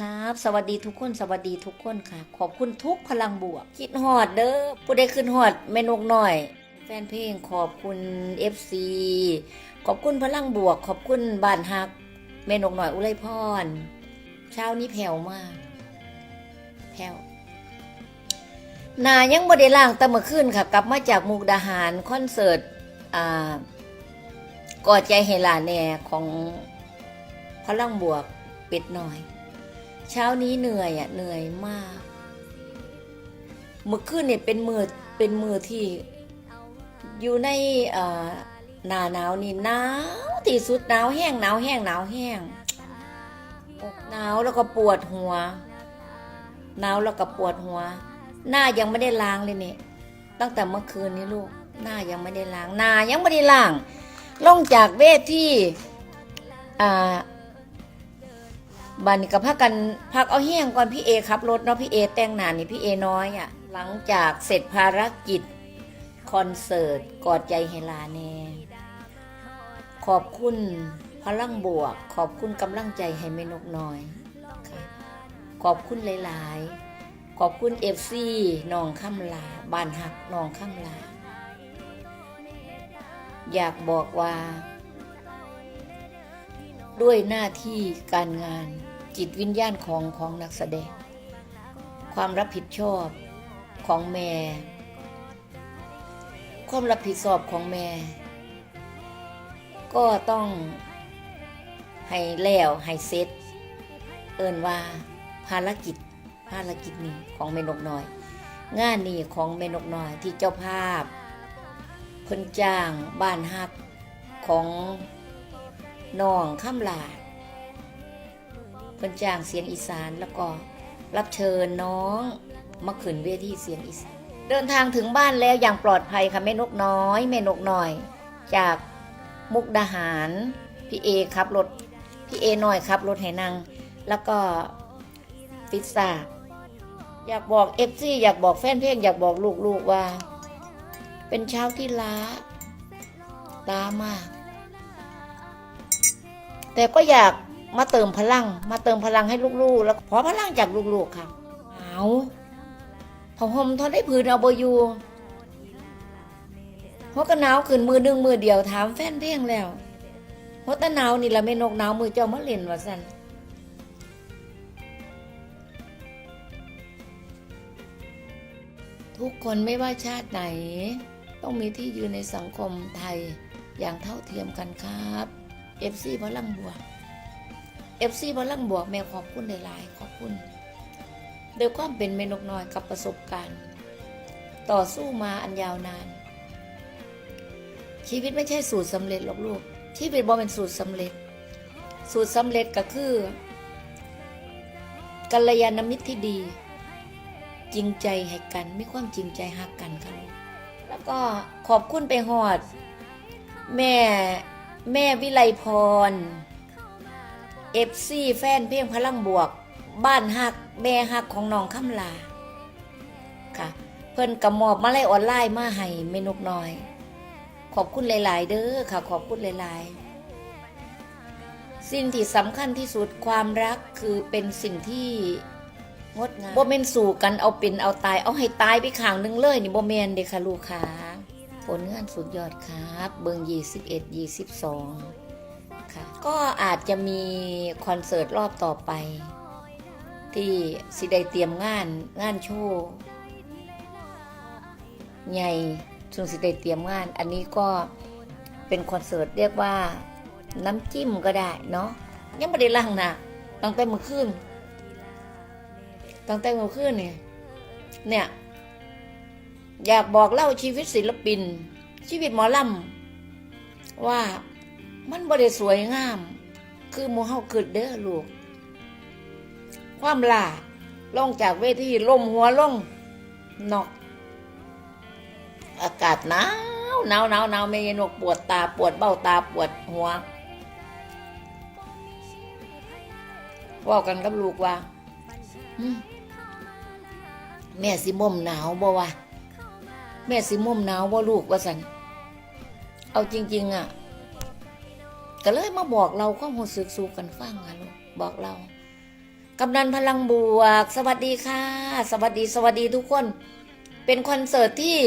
ครับ สวัสดีทุกคน สวัสดีทุกคนค่ะ ขอบคุณทุกพลังบวก คิดฮอดเด้อผู้ใดขึ้นฮอดแม่นกหน่อย แฟนเพลงขอบคุณ FC ขอบคุณพลังบวก ขอบคุณบ้านฮักแม่นกหน่อยอุไรพรเช้านี้แผ่วมากแผ่วนายังบ่ได้ล่างแต่เมื่อคืนค่ะ กลับมาจากมุกดาหารคอนเสิร์ตอ่ากอดใจเฮลาแน่ของพลังบวกเป็ดน้อย เช้านี้เหนื่อยอะเหนื่อยมากเมื่อคืนเนี่ยเป็นมือเป็นมือที่ อยู่ในหนาหนาวนี่หนาวที่สุดหนาวแห้งหนาวแห้งหนาวแห้งอกหนาวแล้วก็ปวดหัวหนาวแล้วก็ปวดหัว หน้ายังไม่ได้ล้างเลยเนี่ยตั้งแต่เมื่อคืนนี้ลูก หน้ายังไม่ได้ล้างหน้ายังไม่ได้ล้างลงจากเวทีอ่า บันนี้ก็พักกันพักเอาเฮี้ยงก่อนพี่เอขับรถเนาะพี่เอแต่งหนานี่พี่เอน้อยอะ่ะหลังจากเสร็จภารกิจคอนเสิร์ตกอดใจเฮลาแน่ขอบคุณพลังบวก ขอบคุณกำลังใจให้เมนกน้อยขอบคุณหลายๆ ขอบคุณเอฟซีน้องข้ามลาบ้านหักน้องข้ามลา อยากบอกว่า ด้วยหน้าที่การงานจิตวิญญาณของของนักแสดง ความรับผิดชอบของแม่ ความรับผิดชอบของแม่ ก็ต้องให้แล้วให้เสร็จเอินว่าภารกิจภารกิจนี้ของเมนกน้อย งานนี้ของเมนกน้อยที่เจ้าภาพเพิ่นจ้างบ้านฮักของ น้องข้ามลาเพิ่นจ้างเสียงอีสานแล้วก็รับเชิญน้องมาขึ้นเวทีเสียงอีสาน เดินทางถึงบ้านแล้วอย่างปลอดภัยค่ะแม่นกน้อยแม่นกหน้อย จากมุกดาหารพี่เอขับรถพี่เอหน้อยขับรถให้นางแล้วก็ฟิซซ่าอยากบอกเอฟซีอยากบอกแฟนเพลงอยากบอกลูกๆว่า เป็นเช้าที่ล้าล้ามาก แต่ก็อยากมาเติมพลัง มาเติมพลังให้ลูกๆ แล้วขอพลังจากลูกๆค่ะเอาผ้าห่มทอได้ผืนเอาบอยู่เพราะก็หนาวขึ้นมือหนึ่งมือเดียวถามแฟนเพลงแล้วเพราะตะหนาวนี่ละไม่นกหนาวมือเจ้ามาเล่นว่าสันทุกคนไม่ว่าชาติไหน ต้องมีที่ยืนในสังคมไทยอย่างเท่าเทียมกันครับ เอฟซีพลังบวกเอฟซีพลังบวกแม่ขอบคุณหลายๆขอบคุณโดวยความเป็นเมนกน้อยกับประสบการณ์ ต่อสู้มาอันยาวนาน ชีวิตไม่ใช่สูตรสำเร็จหรอกลูกชีวิตบ่เป็นสูตรสำเร็จ สูตรสำเร็จก็คือกัลยาณมิตรที่ดี จริงใจให้กันไม่ความจริงใจหักกันค่ะลูกแล้วก็ขอบคุณไปหอด แม่ แม่วิไลพรเอฟซีแฟนเพลงพลังบวก บ้านหักแม่หักของน้องคำลา ค่ะ เพิ่นกระมอบมาไล่ออนไลน์มาให้เมนุกน้อย ขอบคุณหลาย ๆ เด้อค่ะ ขอบคุณหลาย ๆ สิ่งที่สำคัญที่สุดความรักคือเป็นสิ่งที่งดงามบ่แม่นสู่กันเอาเป็นเอาตายเอาให้ตายไปข้างหนึงเลย นี่บ่แม่นเดค่ะลูกค้า ผลงานสุดยอดครับ เบิง21 22ค่ะ ก็อาจจะมีคอนเสิร์ตรอบต่อไป ที่สิได้เตรียมงานงานโชว์ใหญ่ซึ่งสิได้เตรียมงาน อันนี้ก็เป็นคอนเสิร์ตเรียกว่าน้ำจิ้มก็ได้เนาะยังไม่ได้ล่างนะตั้งแต่เมื่อคืนตั้งแต่เมื่อคืนเนี่ยเนี่ย อยากบอกเล่าชีวิตศิลปิน ชีวิตหมอลำว่ามันบ่ได้สวยงาม คือมูเฮาเกิดเด้อลูก ความล่าลงจากเวทีล่มหัวลงนอก อากาศหนาวหนาวหนาวหนาวเมยนกปวดตาปวดเบ้าตาปวดหัวว่ากันกับลูกว่าแม่สิม่มหนาวบ่วะ แม่สิมุมหนาวว่าลูกว่าสันเอาจริง ๆ อะ ก็เลยมาบอกเราความรู้สึกสู่กันฟังอะลูกบอกเรากำนันพลังบวก สวัสดีค่ะ สวัสดีสวัสดีทุกคน เป็นคอนเสิร์ตที่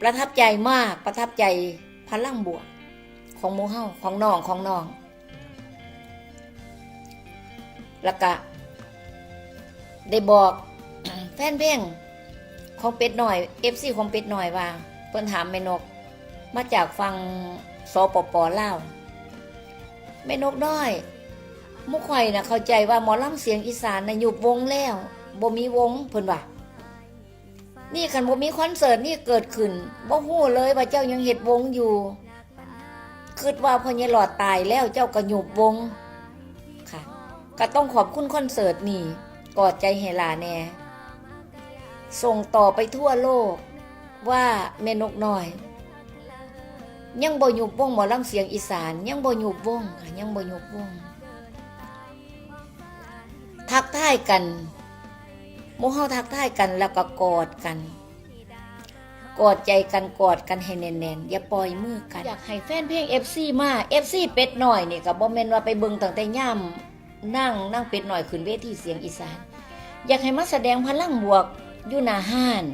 ประทับใจมากประทับใจพลังบวก ของหมูเฮาของน้องของน้องล้วก็ได้บอกแฟนเพลง ของเป็ดหน่อยเอฟซีของเป็ดหน่อยว่า เพิ่นถามแม่นก มาจากฟังสปปลาวแม่นกน้อย มุกข่อยนะเข้าใจว่าหมอลำเสียงอีสานนะหยุบวงแล้วบ่มีวงเพิ่นว่านี่คันบ่มีคอนเสิร์ตนี่เกิดขึ้นบ่ฮู้เลยว่าเจ้ายังเฮ็ดวงอยู่คิดว่าพ่อใหญ่หลอดตายแล้วเจ้าก็หยุบวง ค่ะ ก็ต้องขอบคุณคอนเสิร์ตนี่กอดใจให้หลาแน่ ส่งต่อไปทั่วโลกว่าแม่นกน้อย ยังบ่หยุบวงหมอลำเสียงอีสาน ยังบ่หยุบวงยังบ่หยุบวง ทักทายกันหมู่เฮาทักทายกันแล้วก็กอดกันกอดใจกันกอดกันให้แน่นๆอย่าปล่อยมือกัน อยากให้แฟนเพลง FC มา FC เป็ดหน่อยนี่ก็บ่แม่นว่าไปเบิ่งตั้งแต่ย่ามนั่งนั่งเป็ดหน่อยขึ้นเวทีเสียงอีสาน อยากให้มาแสดงพลังบวก อยู่หน้าห้าน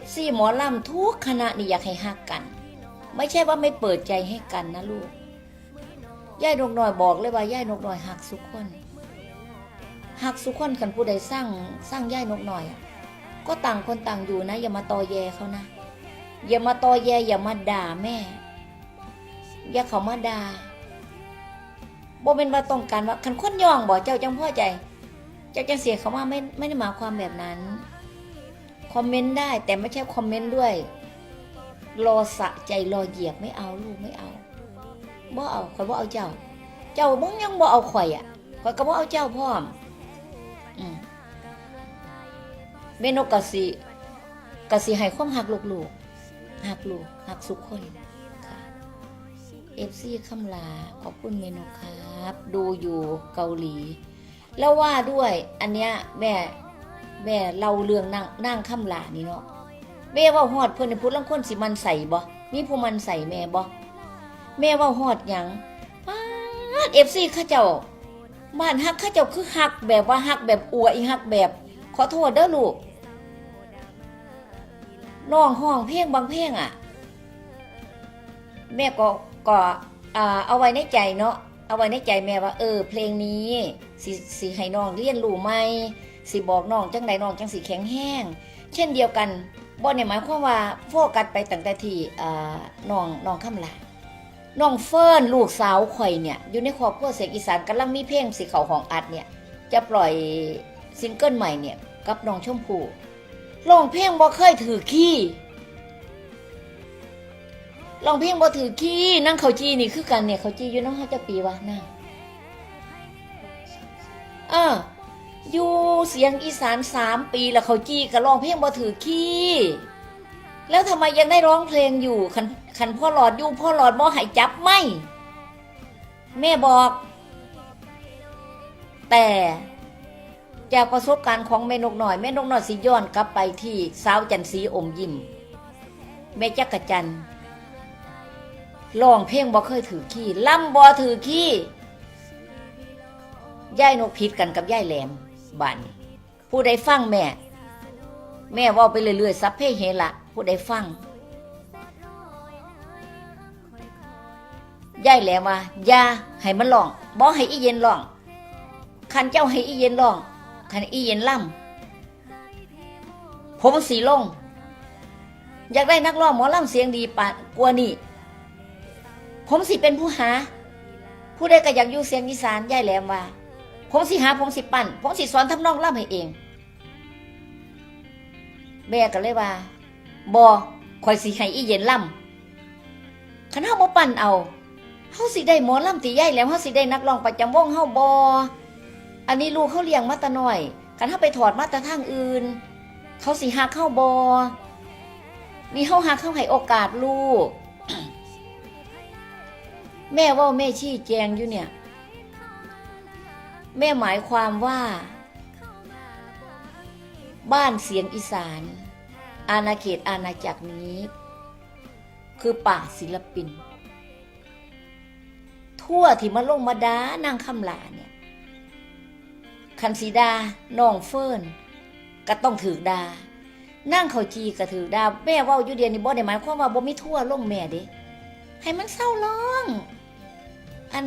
FC หมอลำทุกคณะนี่อยากให้ฮักกัน ไม่ใช่ว่าไม่เปิดใจให้กันนะลูกย่ายนกน้อยบอกเลยว่าย่ายนกน้อยหักสุกคนหากสุขคนกันผู้ใดสร้างสร้างย่ายนกหน่อยก็ต่างคนต่างอยู่นะ อย่ามาตอแยเขานะ อย่ามาตอแยอย่ามาด่าแม่ อย่าเขามาด่าบ่เป็นว่าต้องการว่าคันคนย่องบ่เจ้าจังพ่อใจ เจ้าจังเสียเขาว่าไม่ไม่ได้หมายความแบบนั้น คอมเมนต์ได้แต่ไม่ใช่คอมเมนต์ด้วย รอสะใจรอเหยียบไม่เอาลูกไม่เอาบ่เอาข่อยบ่เอาเจ้า เจ้าบ่ยังบ่เอาข่อยอะข่อยก็บ่เอาเจ้าพร้อมอืมเมนกกะสิกะสิให้ความหักลูกๆหักลูกหักสุขคนค่ะเอฟซีคำลาขอบคุณเมนกครับ ดูอยู่เกาหลี แล้วว่าด้วย อันเนี้ยแม่ แม่เล่าเรื่องนั่งนั่งคำลานี่เนาะแม่ว่าฮอดเพื่อนในพุทธลังคนสิมันใส่บ่มีผู้มันใส่แม่บ่แม่ว่าฮอดหยังป้าเอฟซีข้าเจ้าบ้านฮักข้าเจ้าคือฮักแบบว่าฮักแบบอวยฮักแบบ ขอโทษเด้อลูกน้องห้องเพลงบางเพลงอะ แม่ก็ก็อ่าเอาไว้ในใจเนาะเอาไว้ในใจแม่ว่า เออ เพลงนี้สิสิให้น้องเรียนรู้ไหม สิบอกน้องจังใดน้องจังสิแข็งแห้ง เช่นเดียวกันบ่เนี่ยหมายความว่าโฟกัสไปตั้งแต่ที่อ่าน้องน้องคำลาน้องเฟิร์นลูกสาวข่อยเนี่ยอยู่ในครอบครัวเสียงอีสานกำลังมีเพลงสีเขาของอัดเนี่ยจะปล่อยซิงเกิลใหม่เนี่ยกับน้องชมพู่ร้องเพลงบ่เคยถือขี้ร้องเพลงบ่ถือขี้นั่งเขาจีนี่คือกันเนี่ยเขาจีอยู่น้องเขาจะปีวะนั่งเออ อยู่เสียงอีสานสามปีแล้วเขาจี้ก็ร้องเพลงบ่ถือขี้แล้วทำไมยังได้ร้องเพลงอยู่คันคันพ่อหลอดอยู่พ่อหลอดบ่หายจับไม่ แม่บอก แต่จากประสบการณ์ของแม่นกหน่อยแม่นกหน่อยสิย้อนกลับไปที่สาวจันทร์สีอมยิ้มแม่จักรจันทร์ร้องเพลงบ่เคยถือขี้ล่ำบ่ถือขี้ย่ายนกพิษกันกับย่ายแหลม บ้านนี้ผู้ใดฟังแม่ แม่ว่าไปเรื่อยๆซับเพ่เฮละผู้ใดฟังย่ายแหลมว่าอย่าให้มันร้องบ่ให้อีเย็นร้องคันเจ้าให้อีเย็นร้องคันอีเย็นล่ำผมสีลง อยากได้นักร้องหมอล่ำเสียงดีปานกว่านี่ ผมสิเป็นผู้หา ผู้ใดก็อยากอยู่เสียงอีสานย่ายแหลมว่า ผมสิหาผมสิปั่นผมสิสอนทำนองล่ำให้เอง แม่ก็เลยว่าบอคอยสิให้อีเย็นล่ำคันเฮาบ่ปั่นเอาเฮาสิได้หมอล่ำตีใหญ่แล้วเฮาสิได้นักร้องประจำวงเฮาบออันนี้ลูกเขาเลี้ยงมาตะน้อยคันเฮาไปถอดมาตะทางอื่น เขาสิหักเข้าบอนี่เฮาหักเข้าให้โอกาสลูก แม่ว่าแม่ชี้แจงอยู่เนี่ย แม่หมายความว่า บ้านเสียงอีสาน อาณาเขตอาณาจักรนี้ คือป่าศิลปิน ทั่วที่มาลงมาดานางคำลาเนี่ย คันสีดาน้องเฟิร์นก็ต้องถือดานั่งเขาจีก็ถือดาแม่ว่าอยู่เดียนี่บ่ได้หมายความว่าบ่มีทั่วลงแม่เด้ให้มันเศร้าร้อง อัน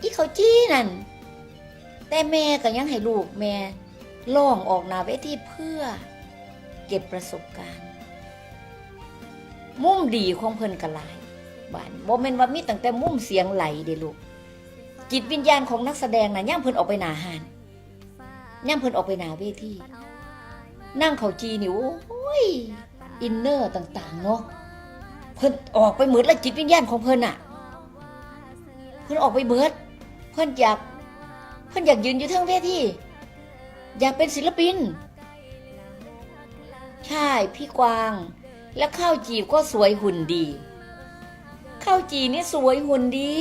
อีเขาจี้นั่น แต่แม่ก็ยังให้ลูกแม่ล่องออกหนาเวทีเพื่อเก็บประสบการณ์ มุมดีของเพิ่นก็หลายบ้านบ่แม่นว่ามีตั้งแต่มุมเสียงไหลเด้ลูกจิตวิญญาณของนักแสดงน่ะย่ามเพิ่นออกไปหนาหานย่ามเพิ่นออกไปหนาเวทีนั่งเขาจีนี่โอ้ยอินเนอร์ต่าง ๆ เนาะเพิ่นออกไปเหมือนล้วจิตวิญญาณของเพิ่นน่ะเพิ่นออกไปเบิด เพิ่นอยาก เพิ่นอยากยืนอยู่เทั้งเวทีอยากเป็นศิลปิน ใช่พี่กวาง และข้าวจีก็สวยหุ่นดี ข้าวจีนี่สวยหุ่นดี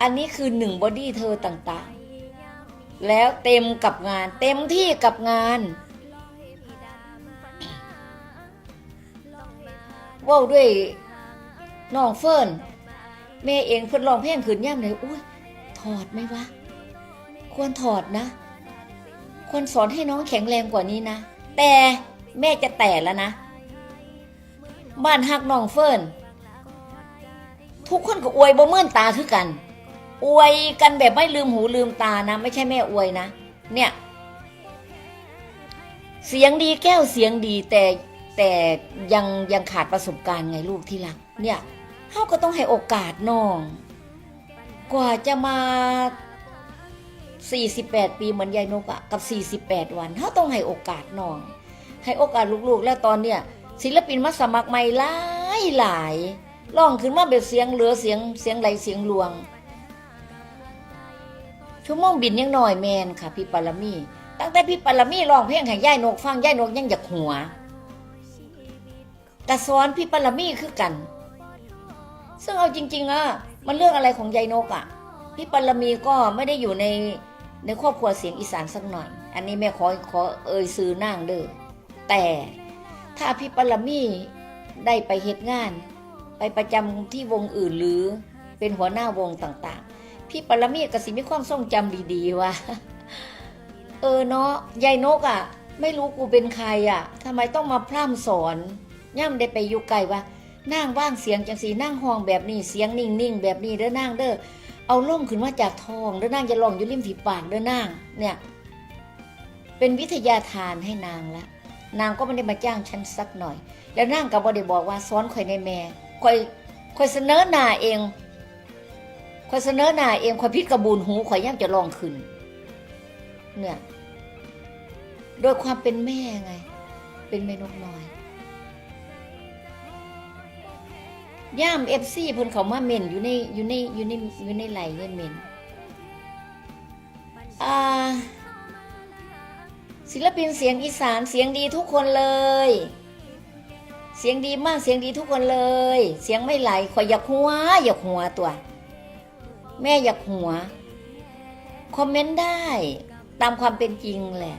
อันนี้คือหนึ่งบอดี้เธอต่างๆ แล้วเต็มกับงาน เต็มที่กับงานว้าด้วยน้องเฟิร์นแม่เองเพิ่นร้องเพลงขืนย่ำเลยอุ้ย อดไหมวะ ควรถอดนะ ควรสอนให้น้องแข็งแรงกว่านี้นะ แต่แม่จะแต่แล้วนะ บ้านฮักน้องเฟิร์นทุกคนก็อวยบ่เมื่อนตาคือกัน อวยกันแบบไม่ลืมหูลืมตานะ ไม่ใช่แม่อวยนะ เนี่ย เสียงดีแก้วเสียงดีแต่แต่ยังยังขาดประสบการณ์ไงลูกที่รัก เนี่ยเขาก็ต้องให้โอกาสน้อง กว่าจะมา 48 ปีเหมือนยายนกอะกับ 48 วันเขาต้องให้โอกาสน้อง ให้โอกาสลูกๆ แล้วตอนเนี้ยศิลปินมาสมัครใหม่หลายหลายร้องขึ้นมาแบบเสียงเหลือเสียงเสียงไหลเสียงลวง ชั่วโมงบินยังหน่อยแมนค่ะ พี่ปารมี ตั้งแต่พี่ปารมีร้องเพลงให้ย่ายนกฟังย่ายนกยังอยากหัวกระสอนพี่ปารมีคือกัน ซึ่งเอาจริง ๆอะ มันเรื่องอะไรของยายนกอะพี่ปรมีก็ไม่ได้อยู่ในในครอบครัวเสียงอีสานสักหน่อย อันนี้แม่ขอขอเอ่ยซื้อนางเด้อแต่ถ้าพี่ปรมีได้ไปเหตุงาน ไปประจำที่วงอื่นหรือเป็นหัวหน้าวงต่างๆ พี่ปรมีก็สิมีความทรงจำดีๆว่าเออเนาะยายนกอะ่ะ ไม่รู้กูเป็นใครอะ่ะทำไมต้องมาพร่ำสอนย่ำได้ไปอยู่ไกลว่า นั่งว่างเสียงจังสีนั่งห้องแบบนี้เสียงนิ่งๆแบบนี้เด้อนั่งเด้อเอาล่มขึ้นมาจากทองเด้อนั่งจะลองอยู่ริมฝีปากเด้อนั่งเนี่ย เป็นวิทยาทานให้นางละนางก็ไม่ได้มาจ้างฉันสักหน่อย แล้วนางก็บ่ได้บอกว่าสอนข่อยในแม่ข่อยข่อยเสนอหน้าเองข่อยเสนอหน้าเองข่อยพิดกระบูนหูข่อยย่ำจะลองขึ้น เนี่ยโดยความเป็นแม่ไง เป็นแม่นกน้อย ย่ามเอฟซีเพิ่นเขามาเม่นอยู่ในอยู่ในอยู่ในอยู่ในไหลเงินเม่นอ่าศิลปินเสียงอีสานเสียงดีทุกคนเลย เสียงดีมากเสียงดีทุกคนเลย เสียงไม่ไหลขอยอยากหัวอยากหัวตัว แม่อยากหัว คอมเมนต์ได้ตามความเป็นจริงแหละ